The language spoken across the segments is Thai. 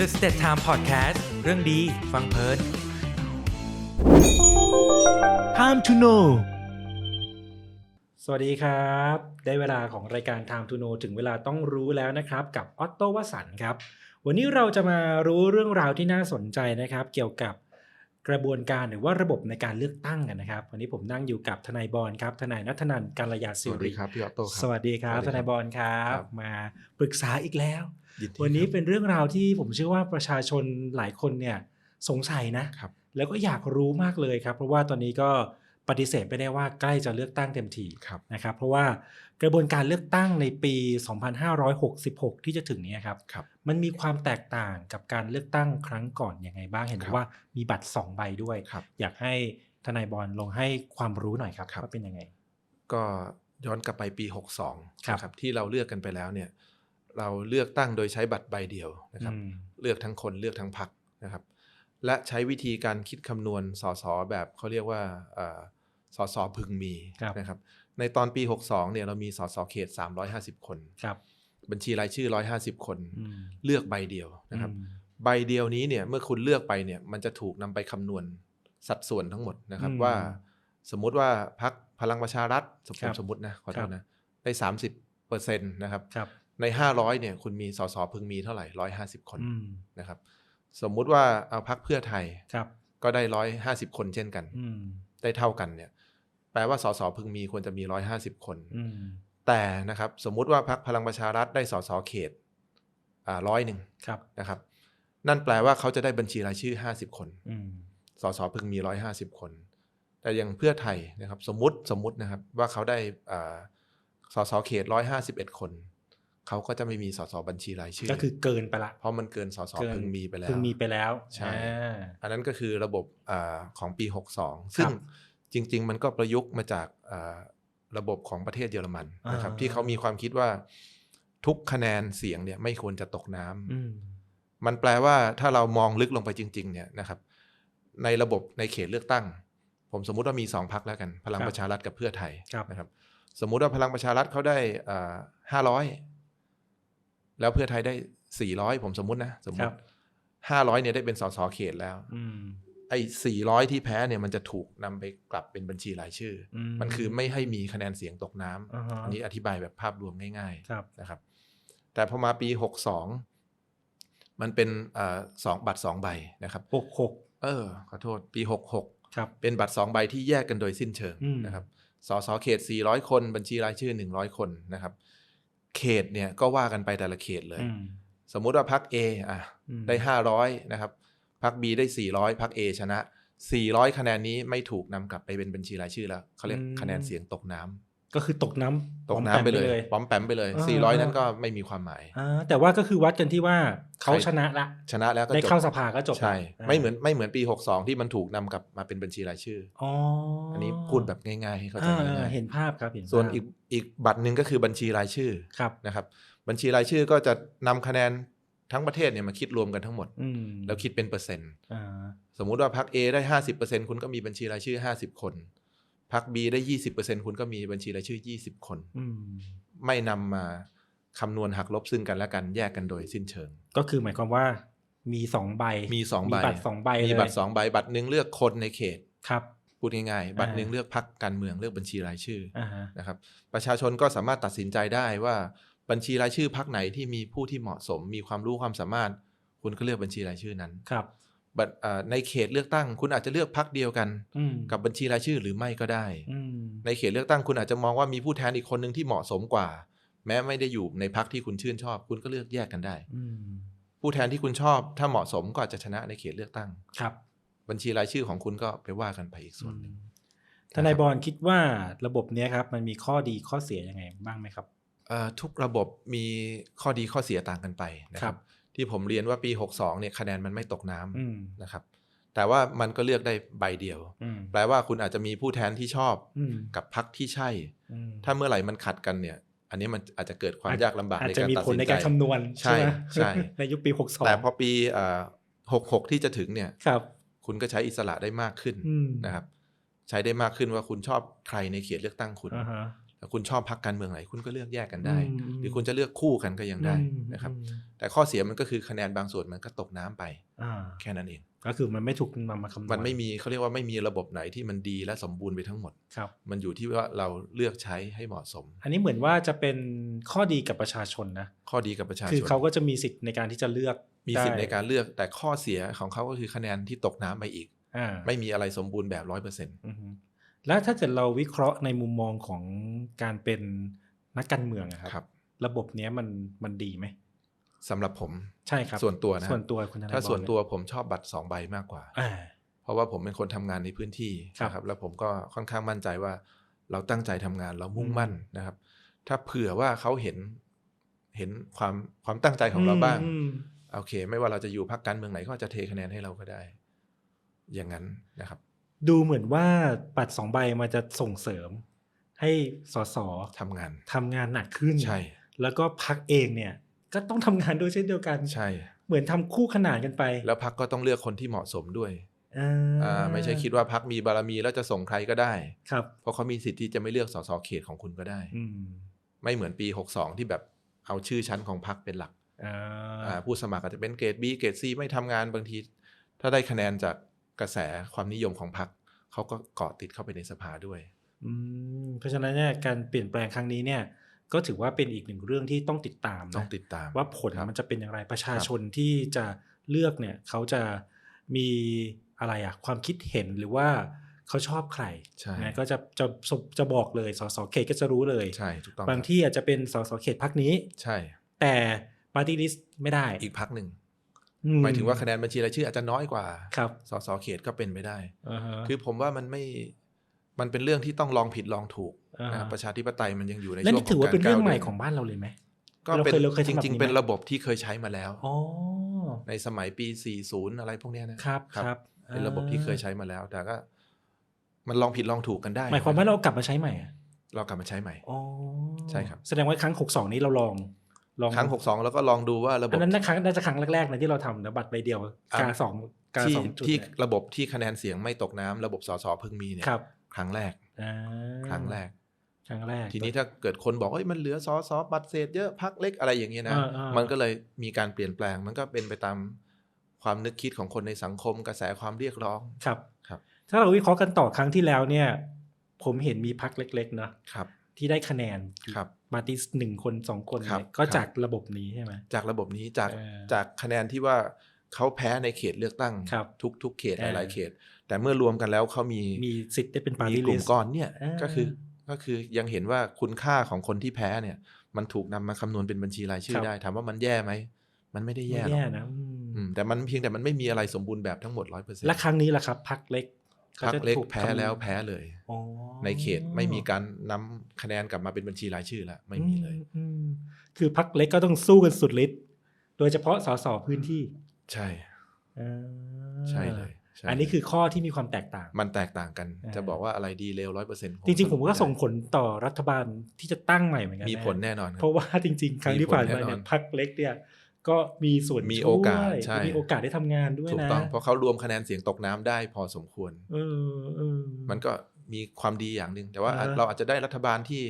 The State Time Podcast เรื่องดีฟังเพลิน Time to know สวัสดีครับ ได้เวลาของรายการ Time to know ถึงเวลาต้องรู้แล้วนะครับ กับออตโตวสันต์ครับ วันนี้เราจะมารู้เรื่องราวที่น่าสนใจนะครับ เกี่ยวกับกระบวนการหรือว่าระบบในการเลือกตั้งกันนะครับ วันนี้ผมนั่งอยู่กับทนายบอลครับ ทนายนัทนันท์การยาสสิวัสริดีครับพี่ออโต้ครับ สวัสดีครับสวัสทดีครับนายบอลครับครับ มาปรึกษาอีกแล้วยินดี วันนี้ครับเป็นเรื่องราวที่ผมเชื่อว่าประชาชนหลายคนเนี่ยสงสัยนะครับแล้วก็อยากรู้มากเลยครับ เพราะว่าตอนนี้ก็ปฏิเสธไม่ได้ว่าใกล้จะเลือกตั้งเต็มทีครับนะครับ เพราะว่ากระบวนการเลือกตั้งในปี 2566 ที่จะถึงเนี้ครับครับมันมีความแตกต่างกับการเลือกตั้งครั้งก่อนยังไงบ้างเห็นบครัอบกว่ามีบัตร 2 ใบด้วยครับอยากให้ทนายบอลลงให้ความรู้หน่อยครับครับว่าเป็นยังไง ก็ย้อนกลับไปปี 62ครับนะครับที่เราเลือกกันไปแล้วเนี่ย เราเลือกตั้งโดยใช้บัตรใบเดียวนะครับอืมเลือกทั้งคนเลือกทั้งพรรคนะครับ และใช้วิธีการคิดคำนวณสสแบบเขาเรียกว่าเอ่อสสพึงมีครับนะครับ ในตอนปี 62เนี่ยเรามีสสเขต 350 คนครับบัญชีรายชื่อ 150 คนอืมเลือกใบเดียวนะครับอืมใบเดียวนี้เนี่ยเมื่อคุณเลือกไปเนี่ยมันจะถูกนำไปคำนวณสัดส่วนทั้งหมดนะครับอืมว่าสมมุติว่าพักพลังประชารัฐสมครับสมมตินะขอโทครัษบนะได้สามสิบเปอร์เซ็นต์นะครับครับ ในห้าร้อยเนี่ยคุณมีสสพึงมีเท่าไหร่ร้อยห้าสิบคนอืมนะครับ สมมุติว่าเอาพักเพื่อไทยครับก็ได้ร้อยห้าสิบคนเช่นกันอืมได้เท่ากันเนี่ย แปลว่าสสพึงมีควรจะมีร้อยห้าสิบคนอืมแต่นะครับ สมมุติว่าพักพลังประชารัฐได้สสเขตอ่าร้อยหนึ่งครับนะครับ นั่นแปลว่าเขาจะได้บัญชีรายชื่อ 50 คนอืมสสพึงมี 150 คน แต่อย่างเพื่อไทยนะครับ สมมุติสมมุตินะครับว่าเขาได้อ่าสสเขต 151 คน เขาก็จะไม่มีสสบัญชีรายชื่อ ก็คือเกินไปละ เพราะมันเกินสสเกินพึงมีไปแล้วพึงมีไปแล้วใช่อ่าอันนั้นก็คือระบบอาของปี 62 ซึ่งครับจริง ๆ มันก็ประยุกต์มาจากอ่าระบบของประเทศเยอรมันนะครับอ่าที่เขามีความคิดว่าทุกคะแนนเสียงเนี่ยไม่ควรจะตกน้ำอืมมันแปลว่าถ้าเรามองลึกลงไปจริง ๆ เนี่ยนะครับ ในระบบในเขตเลือกตั้ง ผมสมมุติว่ามีสองพักแล้วกัน พลังครับประชารัฐกับเพื่อไทยครับนะครับ สมมุติว่าพลังประชารัฐเขาได้ห้าร้อย แล้วเพื่อไทยได้สี่ร้อยผมสมมุตินะ สมมครัติบห้าร้อยเนี่ยได้เป็นสสเขตแล้วอืมไอ้สี่ร้อยที่แพ้เนี่ยมันจะถูกนำไปกลับเป็นบัญชีรายชื่ออมมันคือไม่ให้มีคะแนนเสียงตกน้ำอ่าฮะอันนี้อธิบายแบบภาพรวมง่ายๆครับนะครับ แต่พอมาปี62มันเป็นอาสองบัตรสองใบนะครับหกหกเออ ขอโทษ ปี66ครับเป็นบัตรสองใบที่แยกกันโดยสิ้นเชิงอืมนะครับสสเขต400คน บัญชีรายชื่อ100คนนะครับ เขตเนี่ยก็ว่ากันไปแต่ละเขตเลยอืมสมมุติว่าพัก A อะอืมได้500นะครับพัก B ได้400พัก A ชนะ400คะแนนนี้ไม่ถูกนำกลับไปเป็นบัญชีรายชื่อแล้วเขาเรียกคะแนนเสียงตกน้ำ ก็คือตกน้ำตกน้ำไปเลยป้อมแปมไปเลยอ่า400นั้นก็ไม่มีความหมายอ่าแต่ว่าก็คือวัดกันที่ว่าเขาใครชนะละชนะแล้วก็ได้จบเข้าสภาก็จบละใช่าไม่เหมือนไม่เหมือนปี62ที่มันถูกนำกลับมาเป็นบัญชีรายชื่ออ๋ออัอันนี้พูดแบบง่ายๆให้เข้าใจอ่าง่ายเห็นภาพครับเห็นๆส่วนภาพอีกอีกบัตรหนึ่งก็คือบัญชีรายชื่อครับนะครับ บัญชีรายชื่อก็จะนำคะแนนทั้งประเทศเนี่ยมาคิดรวมกันทั้งหมดอืมแล้วคิดเป็นเปอร์เซ็นต์อ่าสมมุติว่าพรรค A ได้50%คุณก็มีบัญชีรายชื่อ50คน พรรค B ได้20%คุณก็มีบัญชีรายชื่อ20คนอืมไม่นำมาคำนวณหักลบซึ่งกันและกันแยกกันโดยสิ้นเชิง ก็คือหมายความว่ามีสองใบมีสองใบบัตรสองใบมีเลยบัตรสองใบบัตรหนึ่งเลือกคนในเขตครับพูดง่ายๆ บัตรอ่าหนึ่งเลือกพักการเมืองเลือกบัญชีรายชื่อออ่าฮะนะครับ ประชาชนก็สามารถตัดสินใจได้ว่าบัญชีรายชื่อพักไหนที่มีผู้ที่เหมาะสม มีความรู้ความสามารถ คุณก็เลือกบัญชีรายชื่อนั้นครับบัตรอ่า ในเขตเลือกตั้ง คุณอาจจะเลือกพักเดียวกันอืมกับบัญชีรายชื่อหรือไม่ก็ได้อืมในเขตเลือกตั้งคุณอาจจะมองว่ามีผู้แทนอีกคนหนึ่งที่เหมาะสมกว่า แม้ไม่ได้อยู่ในพักที่คุณชื่นชอบ คุณก็เลือกแยกกันได้อืมผู้แทนที่คุณชอบถ้าเหมาะสมก็อาจจะชนะในเขตเลือกตั้งครับ บัญชีรายชื่อของคุณก็ไปว่ากันไปอีกส่วนหนึ่งทนายบอลคิดว่าระบบเนี้ยครับ มันมีข้อดีข้อเสียยังไงบ้างไหมครับเอ่อทุกระบบมีข้อดีข้อเสียต่างกันไปนะคครัรับบ ที่ผมเรียนว่าปี 62เนี่ยคะแนนมันไม่ตกน้อืมำนะครับ แต่ว่ามันก็เลือกได้ใบเดียวอืมแปลว่าคุณอาจจะมีผู้แทนที่ชอบอืมกับพักที่ใช่อืมถ้าเมื่อไหร่มันขัดกันเนี่ย อันนี้มันอาจจะเกิดความยากลำบากอาจในจะการมีตัดผลสินในใจการคำนวณใช่ไหมใช่ในยุคปีหกสองแต่พอปีเอ่อ66 ที่จะถึงเนี่ยครับ คุณก็ใช้อิสระได้มากขึ้นอืมนะครับ ใช้ได้มากขึ้นว่าคุณชอบใครในเขตเลือกตั้งคุณอ่าฮะ แต่คุณชอบพักการเมืองไหนคุณก็เลือกแยกกันได้อืมหรือคุณจะเลือกคู่กันก็ยังได้อืมนะครับอืมแต่ข้อเสียมันก็คือคะแนนบางส่วนมันก็ตกน้ำไปอ่าแค่นั้นเอง ก็คือมันไม่ถูกนำมาคำนวณมันไม่มีเขาเรียกว่าไม่มีระบบไหนที่มันดีและสมบูรณ์ไปทั้งหมดครับมันอยู่ที่ว่าเราเลือกใช้ให้เหมาะสม อันนี้เหมือนว่าจะเป็นข้อดีกับประชาชนนะข้อดีกับประชาชนคือเขาก็จะมีสิทธิ์ในการที่จะเลือกมีสิทธิ์ในได้การเลือก แต่ข้อเสียของเขาก็คือคะแนนที่ตกน้ำไปอีกอ่าไม่มีอะไรสมบูรณ์แบบร้อยเปอร์เซ็นต์อือฮึ แล้วถ้าเกิดเราวิเคราะห์ในมุมมองของการเป็นนักการเมืองอะครับครับระบบเนี้ยมันมันดีไหมสำหรับผมใช่ครับ ส่วนตัวนะส่วนตัวคุณธนถ้าส่วนบอลตัวผมชอบบัตรสองใบมากกว่าอ่าเพราะว่าผมเป็นคนทำงานในพื้นที่ครับนะครับ แล้วผมก็ค่อนข้างมั่นใจว่า เราตั้งใจทำงานเรามุ่งมั่นอืมนะครับ ถ้าเผื่อว่าเขาเห็นเห็นความความตั้งใจของเราบ้างอืมโอเค ไม่ว่าเราจะอยู่พรรคการเมืองไหนก็จะเทคะแนนให้เราก็ได้ อย่างนั้นนะครับ ดูเหมือนว่าบัตรสองใบมันจะส่งเสริม ให้สสทำงาน ทำงานหนักขึ้น ใช่ แล้วก็พักเองเนี่ย ก็ต้องทำงานด้วยเช่นเดียวกัน ใช่ เหมือนทำคู่ขนานกันไปแล้วพรรคก็ต้องเลือกคนที่เหมาะสมด้วยอ่าอ่าไม่ใช่คิดว่าพรรคมีบารมีแล้วจะส่งใครก็ได้ ครับ เพราะเขามีสิทธิ์ที่จะไม่เลือกสสเขตของคุณก็ได้ อืมไม่เหมือนปี 62 ที่แบบเอาชื่อชั้นของพรรคเป็นหลักอ่าอ่าผู้สมัครอาจจะเป็นเกรด B เกรด C ไม่ทำงานบางที ถ้าได้คะแนนจาก กระแสความนิยมของพรรคเขาก็เกาะติดเข้าไปในสภาด้วยอืมเพราะฉะนั้นเนี่ยการเปลี่ยนแปลงครั้งนี้เนี่ยก็ถือว่าเป็นอีกหนึ่งเรื่องที่ต้องติดตามนะต้องติดตาม ว่าผลครับมันจะเป็นอย่างไรประชาชนที่จะเลือกเนี่ยเขาจะมีอะไรอะความคิดเห็นหรือว่าเขาชอบใครใช่นะก็จะจะจะจะบอกเลยสสเขตก็จะรู้เลยใช่ถูกต้องบางครับที่อาจจะเป็นสสเขตพักนี้ ใช่ แต่ปาร์ตี้ลิสต์ไม่ได้อีกพักหนึ่งอื หมายถึงว่าคะแนนบัญชีรายชื่ออาจจะน้อยกว่าครับสสเขตก็เป็นไปได้อ่าฮะคือผมว่ามันไม่มันเป็นเรื่องที่ต้องลองผิดลองถูกอ่านะครับประชาธิปไตยมันยังอยู่ในและช่วงนี่ถือว่าเป็นขเรื่องก้ใหม่ดิของบ้านเราเลยไหมก็เป็นเราเคยเราเคยจทำแบบริงนี้ๆเป็นไหมระบบที่เคยใช้มาแล้วอ๋อในสมัยปี 40 อะไรพวกเนี้ยนะครับครับเป็นระบบที่เคยใช้มาแล้ว แต่ก็ มันลองผิดลองถูกกันได้ หมายความว่าเรากลับมาใช้ใหม่อะเรากลับมาใช้ใหม่อ๋อใช่ครับ แสดงว่าครั้งหกสองนี้เราลอง ลองครั้ง62แล้วก็ลองดูว่าระบอับนนั้นนะครั้งน่าจะครั้งแรกๆนะที่เราทำนะบัตรใบเดียวอะกาสองกาที่สองจุดที่เนี่ยระบบที่คะแนนเสียงไม่ตกน้ำระบบสสเพิ่งมีเนี่ยครับครั้งแรกอ่าครั้งแรกครั้งแรก ทีนี้ถ้าเกิดคนบอกว่าเฮ้ยมันเหลือสอสอบัตรเศษเยอะพักเล็กอะไรอย่างเงี้ยนะอ่าอ่ามัมันก็เลยมีการเปลี่ยนแปลง มันก็เป็นไปตามความนึกคิดของคนในสังคมกระแสความเรียกร้องครับครับ ถ้าเราวิเคราะห์กันต่อครั้งที่แล้วเนี่ย ผมเห็นมีพักเล็กๆนะครับที่ได้คะแนนครับ มาติสหนึ่งคนสองคนครับเนี่ยก็ครับจากระบบนี้ใช่ไหมจากระบบนี้จากเออจากคะแนนที่ว่าเขาแพ้ในเขตเลือกตั้งครับทุกทุกเขตเออหลายๆเขต แต่เมื่อรวมกันแล้วเขามีมีสิทธิ์ได้เป็นปาร์มีตี้กลิลุ่มสต์ก้อนเนี่ยเออก็คือก็คือยังเห็นว่าคุณค่าของคนที่แพ้เนี่ย มันถูกนำมาคำนวณเป็นบัญชีรายชื่คอรับได้ถามว่ามันแย่ไหมมันไม่ได้ไม่แย่หรแย่อกนะอืมอืมแต่มันเพียงแต่มันไม่มีอะไรสมบูรณ์แบบทั้งหมดร้อยเปอร์เซ็นต์และครั้งนี้ล่ะครับพักเล็ก พักเล็กจะถูแพ้คำแล้วแพ้เลยอ๋อในเขตไม่มีการนำคะแนนกลับมาเป็นบัญชีรายชื่อแล้วไม่มีเลยอือืมคือพักเล็กก็ต้องสู้กันสุดฤทธิ์โดยเฉพาะสสพื้นที่ ใช่อ่าใช่เลยใช่อันนี้คือข้อที่มีความแตกต่าง มันแตกต่างกันอ่าจะบอกว่าอะไรดีเลวร้อยเปอร์เซ็นต์จริงๆ ผมก็ส่งผลต่อรัฐบาลที่จะตั้งใหม่เหมือนกันะมีผลแน่นอนครับเพราะว่าจริงๆ ครั้งที่ผ่านมามีผลแน่นอนเนี่ยพักเล็กเนี่ย ก็มีส่วนมีช่วยโอกาสใช่มีโอกาสได้ทำงานด้วยถูกนะต้องเพราะเขารวมคะแนนเสียงตกน้ำได้พอสมควรเออเออมันก็มีความดีอย่างหนึ่งแต่ว่าอ่าฮะเราอาจจะได้รัฐบาลที่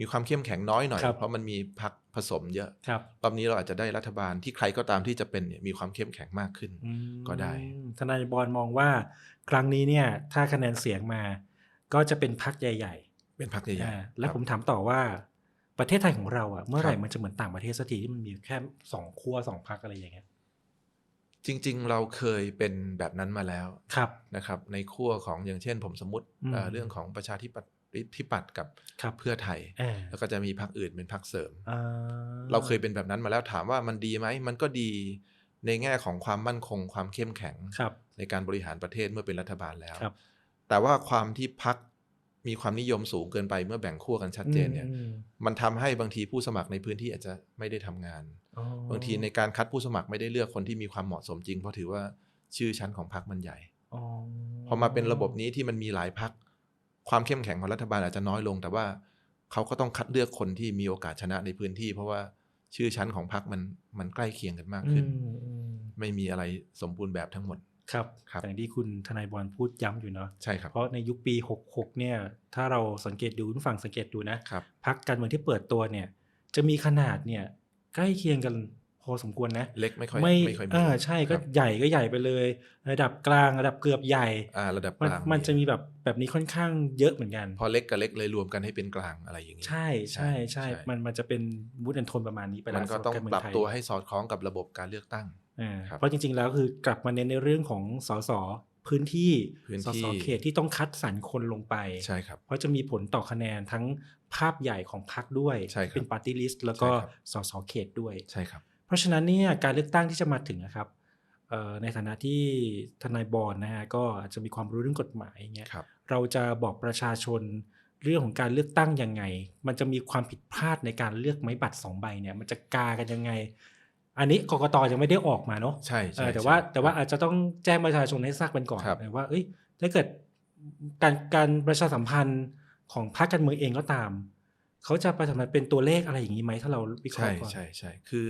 มีความเข้มแข็งน้อยหน่อยครับเพราะมันมีพรรคผสมเยอะครับรอบนี้เราอาจจะได้รัฐบาลที่ใครก็ตามที่จะเป็นเนี่ยมีความเข้มแข็งมากขึ้นอืมก็ได้ทนายบอลมองว่า ครั้งนี้เนี่ย ถ้าคะแนนเสียงมา ก็จะเป็นพักใหญ่เป็นพรรคๆใหญ่อ่าๆแล้วครับผมถามต่อว่า ประเทศไทยของเราอะเมื่อไหร่ครับมันจะเหมือนต่างประเทศสักทีที่มันมีแค่สองขั้วสองพักอะไรอย่างเงี้ยจริง ๆ เราเคยเป็นแบบนั้นมาแล้วครับนะครับ ในขั้วของอย่างเช่น ผมสมมติอืมเอ่อเรื่องของประชาธิปัตย์ที่ปัดกับครับเพื่อไทยเออแล้วก็จะมีพรรคอื่นเป็นพรรคเสริมอ่าเราเคยเป็นแบบนั้นมาแล้วถามว่ามันดีไหมมันก็ดีในแง่ของความมั่นคงความเข้มแข็งครับในการบริหารประเทศเมื่อเป็นรัฐบาลแล้วครับแต่ว่าความที่พัก มีความนิยมสูงเกินไปเมื่อแบ่งขั้วกันชัดเจนเนี่ยอืมมันทำให้บางทีผู้สมัครในพื้นที่อาจจะไม่ได้ทำงานอ๋อบางทีในการคัดผู้สมัครไม่ได้เลือกคนที่มีความเหมาะสมจริง เพราะถือว่าชื่อชั้นของพักมันใหญ่อ๋อพอมาเป็นระบบนี้ที่มันมีหลายพัก ความเข้มแข็งของรัฐบาลอาจจะน้อยลง แต่ว่าเขาก็ต้องคัดเลือกคนที่มีโอกาสชนะในพื้นที่ เพราะว่าชื่อชั้นของพักมันมันใกล้เคียงกันมากอืขึ้นมอืมไม่มีอะไรสมบูรณ์แบบทั้งหมด ครับครับอย่างที่คุณทนายบอลพูดย้ำอยู่เนาะใช่ครับเพราะในยุคปี 66 เนี่ย ถ้าเราสังเกตดูคุณฝั่งสังเกตดูนะครับพักการเมืองที่เปิดตัวเนี่ย จะมีขนาดเนี่ยใกล้เคียงกันพอสมควรนะ เล็กไม่ค่อยไม่ไม่ค่อยมีอ่าใช่ก็ครับใหญ่ก็ใหญ่ไปเลย ระดับกลางระดับเกือบใหญ่อ่าระดับมันกลางมันจะมีแบบแบบนี้ค่อนข้างเยอะเหมือนกัน พอเล็กกับเล็กเลยรวมกันให้เป็นกลางอะไรอย่างนี้ใช่ใช่ใช่มันมันจะเป็นมูดแอนโทนประมาณนี้ไปแล้วมันก็สำหต้องารเมืปรับไทยตัวให้สอดคล้องกับระบบการเลือกตั้งอ่าครับ เพราะจริง ๆ แล้วคือกลับมาเน้นในเรื่องของสสพื้นที่พื้นสที่สเขตที่ต้องคัดสรรคนลงไปใช่ครับเพราะจะมีผลต่อคะแนนทั้งภาพใหญ่ของพรรคด้วยใช่ครับเป็นปาร์ตี้ลิสต์แล้วก็ใช่ครับสสเขตด้วยใช่ครับ เพราะฉะนั้นเนี่ยการเลือกตั้งที่จะมาถึงนะครับเอ่อในฐานะที่ทนายบอลนะฮะก็อาจจะมีความรู้เรื่องกฎหมายอย่างเงี้ยครับเราจะบอกประชาชนเรื่องของการเลือกตั้งยังไง มันจะมีความผิดพลาดในการเลือกไม้บัตรสองใบเนี่ย มันจะกากันยังไง อันนี้กกตยังไม่ได้ออกมาเนาะใช่เอใช่อแต่ว่าใช่แต่ว่าอาจจะต้องแจ้งประชาชนให้ทราบกันก่อนครับว่าเอ้ยถ้าเกิดการการประชาสัมพันธ์ของพรรคการเมืองเองก็ตาม เขาจะประชาสัมพันธ์เป็นตัวเลขอะไรอย่างนี้ไหมถ้าเราวิเคราะใช่ห์ก่อนใช่ใช่คือ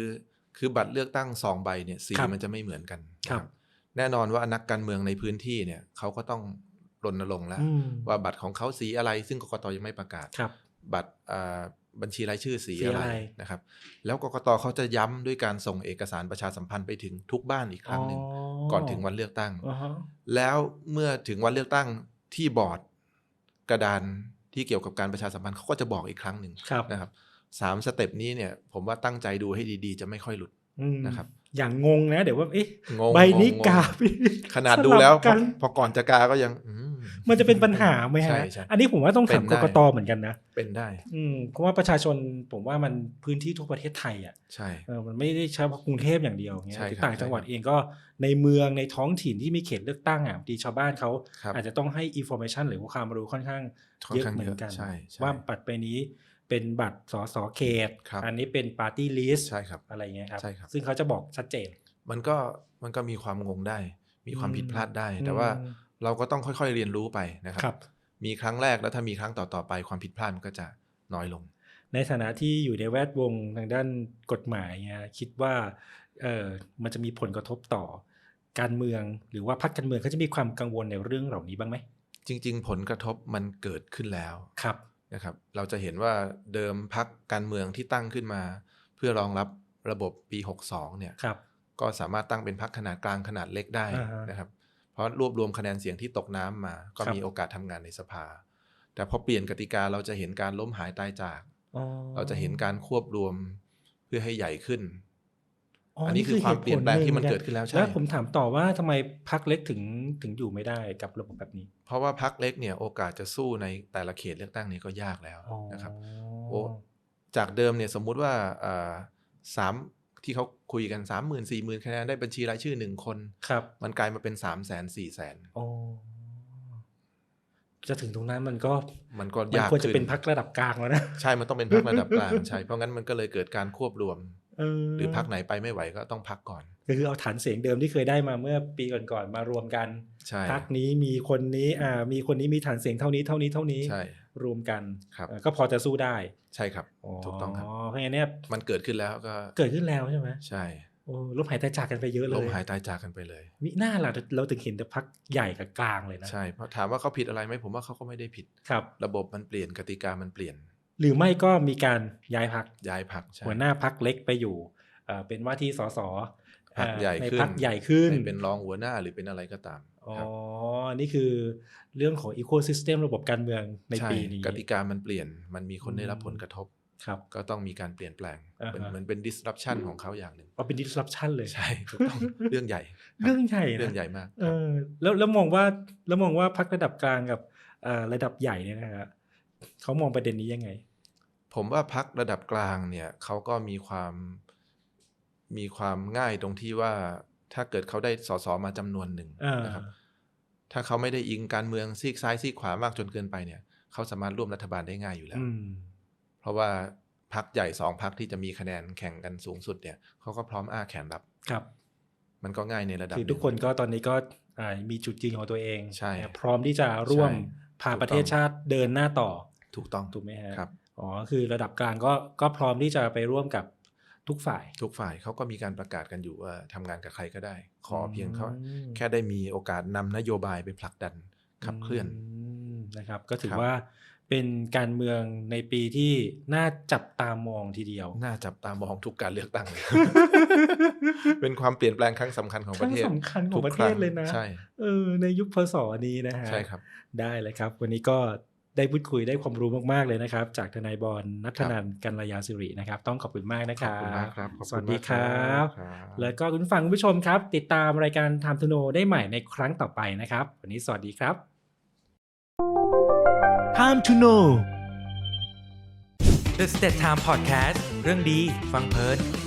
คือบัตรเลือกตั้งสองใบเนี่ยสีครับมันจะไม่เหมือนกันครับนะแน่นอนว่านักการเมืองในพื้นที่เนี่ยเขาก็ต้องรณรงค์แล้วอืมว่าบัตรของเขาสีอะไรซึ่งกกตยังไม่ประกาศครั บบัตรอ่าบัญชีรายชื่อสีสีอะอะไรไรนะครับ แล้วกกตเขาจะย้ำด้วยการส่งเอกสารประชาสัมพันธ์ไปถึงทุกบ้านอีกครั้งหนึ่งก่อนถึงวันเลือกตั้งอ๋อฮะแล้วเมื่อถึงวันเลือกตั้งที่บอร์ดกระดานที่เกี่ยวกับการประชาสัมพันธ์เขาก็จะบอกอีกครั้งหนึ่งครับนะครับสามสเต็ปนี้เนี่ย ผมว่าตั้งใจดูให้ดีๆ จะไม่ค่อยหลุดอืมนะครับ อย่างงงนะ เดี๋ยวว่าเอ๊ะงงใบนี้งงงกาไปขนาดดูแล้วสพกัอนพอก่อนจะกาก็ยังอื มมันจะเป็นปัญหาไหมฮะ ใช่ใช่อันนี้ผมว่าต้องถามเป็กนได้กตเหมือนกันนะเป็นได้ อืมเพราะว่าประชาชนผมว่ามันพื้นที่ทั่วประเทศไทยอะใช่ เออมันไม่ได้เฉพาะกรุงเทพอย่างเดียวเงี้ยใช่ครับคือต่างจังหวัดใช่ครับเองก็ในเมืองในท้องถิ่นที่มีเขตเลือกตั้งอะบางทีชาวบ้านเขาครับอาจจะต้องให้อินโฟเมชันหรือว่าความรู้ค่อนข้าง ค่อนเยอะข้างเหมือเยนอะกัน ใช่ใช่ ว่าบัตรใบนี้เป็นบัตรสสเขต ครับ อันนี้เป็นปาร์ตี้ลิสต์ใช่ครับ อะไรเงี้ยครับ ใช่ครับ ซึ่งเขาจะบอกชัดเจน มันก็มันก็มีความงงได้ มีความอืมผิดพลาดได้ แต่ว่าอืม เราก็ต้องค่อยๆเรียนรู้ไปนะครับครับมีครั้งแรกแล้วถ้ามีครั้งต่อๆไปความผิดพลาดมันก็จะน้อยลง ในฐานะที่อยู่ในแวดวงทางด้านกฎหมายเนี่ยคิดว่าเออมันจะมีผลกระทบต่อการเมืองหรือว่าพรรคการเมืองเขาจะมีความกังวลในเรื่องเหล่านี้บ้างไหมจริง ๆ ผลกระทบมันเกิดขึ้นแล้วครับนะครับเราจะเห็นว่าเดิมพักการเมืองที่ตั้งขึ้นมา เพื่อรองรับระบบปี 62เนี่ยครับก็สามารถตั้งเป็นพักขนาดกลางขนาดเล็กได้อ่าฮะนะครับ เพราะรวบรวมคะแนนเสียงที่ตกน้ำมา ก็ครับมีโอกาสทำงานในสภา แต่พอเปลี่ยนกติกาเราจะเห็นการล้มหายตายจากอ๋อเราจะเห็นการควบรวมเพื่อให้ใหญ่ขึ้นอ๋ออันนี้คือความเปลี่ยนแปลงที่มันเกิดขึ้นแล้วใช่แล้วผมถามต่อว่าทำไมพรรคเล็กถึงถึงอยู่ไม่ได้กับระบบแบบนี้ เพราะว่าพักเล็กเนี่ยโอกาสจะสู้ในแต่ละเขตเลือกตั้งนี้ก็ยากแล้วนะครับโอ้จากเดิมเนี่ยสมมุติว่าอ่าสาม ที่เขาคุยกันสามหมื่นสี่หมื่นคะแนนได้บัญชีรายชื่อหนึ่งคนครับ มันกลายมาเป็นสามแสนสี่แสนอ๋อจะถึงตรงนั้นมันก็มันก็มันยากควรจะขึ้เป็นพรรคระดับกลางแล้วนะใช่มันต้องเป็นพักระดับกลางใช่เพราะงั้นมันก็เลยเกิดการควบรวมเออหรือพักไหนไปไม่ไหวก็ต้องพักก่อน ก็คือเอาฐานเสียงเดิมที่เคยได้มาเมื่อปีก่อนๆมารวมกันใช่พักนี้มีคนนี้อ่ามีคนนี้มีฐานเสียงเท่านี้เท่านี้เท่านี้ใช่ รวมกันครับเอ่อก็พอจะสู้ได้ใช่ครับถูกต้องครับเพราะงั้นเนี่ยมันเกิดขึ้นแล้วก็เกิดขึ้นแล้วใช่ไหมใช่โอ้ลมหายใจจากกันไปเยอะเลล้ยมหายตายจากกันไปเลยมิหน้าล่ะเราถึงเห็นแต่พักใหญ่กับกลางเลยนะใช่เพราะถามว่าเขาผิดอะไรไหมผมว่าเขาก็ไม่ได้ผิดครับ ระบบมันเปลี่ยนกติกามันเปลี่ยน หรือไม่ก็มีการย้ายพักย้ายพักใช่หัวหน้าพักเล็กไปอยู่เอ่อเป็นว่าที่สส พรรคใหญ่ในขึ้นพักใหญ่ขึ้นให้เป็นรองหัวหน้าหรือเป็นอะไรก็ตามอ๋อครับนี่คือเรื่องของอีโค y ิสเต็มระบบการเมืองในใช่ปีนี้กติกามันเปลี่ยนมันมีคนได้รับอืมผลกระทบครับก็ต้องมีการเปลี่ยนแปลงอ่าฮะเป็นเหมือนเป็น disruption ของเขาอย่างหนึ่งเอาเป็น disruption เลยใช่ถูกต้องเรื่องใหญ่คบเรื่องใหญ่นะเรื่องใหญ่มากเออแล้วแล้วมองว่าแล้วมองว่าพักระดับกลางกับเอ่อระดับใหญ่เนี่ยนะฮะเขามองประเด็นนี้ยังไง ผมว่าพักระดับกลางเนี่ยเขาก็มีความ มีความง่ายตรงที่ว่าถ้าเกิดเขาได้สสมาจำนวนหนึ่งอ่านนะครับ ถ้าเขาไม่ได้อิงการเมืองซีกซ้ายซีกขวามากจนเกินไปเนี่ย เขาสามารถร่วมรัฐบาลได้ง่ายอยู่แล้วอืมเพราะว่าพักใหญ่สองพักที่จะมีคะแนนแข่งกันสูงสุดเนี่ยเขาก็พร้อมอ้าแขนรับครับ มันก็ง่ายในระดับคือหงทุกคนก็ตอนนี้ก็อ่ามีจุดยืนของตัวเองใช่นะพร้อมที่จะร่วมใช่พาถูกต้องประเทศชาติเดินหน้าต่อ ถูกต้องถูกไหมฮะครับอ๋อคือระดับกลางก็ก็พร้อมที่จะไปร่วมกับ ทุกฝ่าย ทุกฝ่ายเขาก็มีการประกาศกันอยู่ว่าทำงานกับใครก็ได้ ขอเพียงเขาอืมแค่ได้มีโอกาสนำนโยบายไปผลักดันขับเคลื่อนมนะครับ ก็ถือครับว่าเป็นการเมืองในปีที่น่าจับตามองทีเดียว น่าจับตามองทุกการเลือกตั้งเลยเป็นความเปลี่ยนแปลงครั้งสำคัญของประเทศครั้งสำคัญของทุกประเทศเลยนะ ใช่ เออ ในยุคพศนี้นะฮะ ใช่ครับ ได้เลยครับ วันนี้ก็ ได้พูดคุยได้ความรู้มากๆเลยนะครับ จากทนายบอลนัทนันท์กัลยาสิรินะครับ ต้องขอบคุณมากนะคขอบรับคุณมากครับขอบสคุวัณสดีมากคครรัับบครับ แล้วก็คุณผู้ฟังคุณผู้ชมครับ ติดตามรายการ Time to Know ได้ใหม่ในครั้งต่อไปนะครับ วันนี้สวัสดีครับ Time to know The State Time Podcast เรื่องดี ฟังเพลิน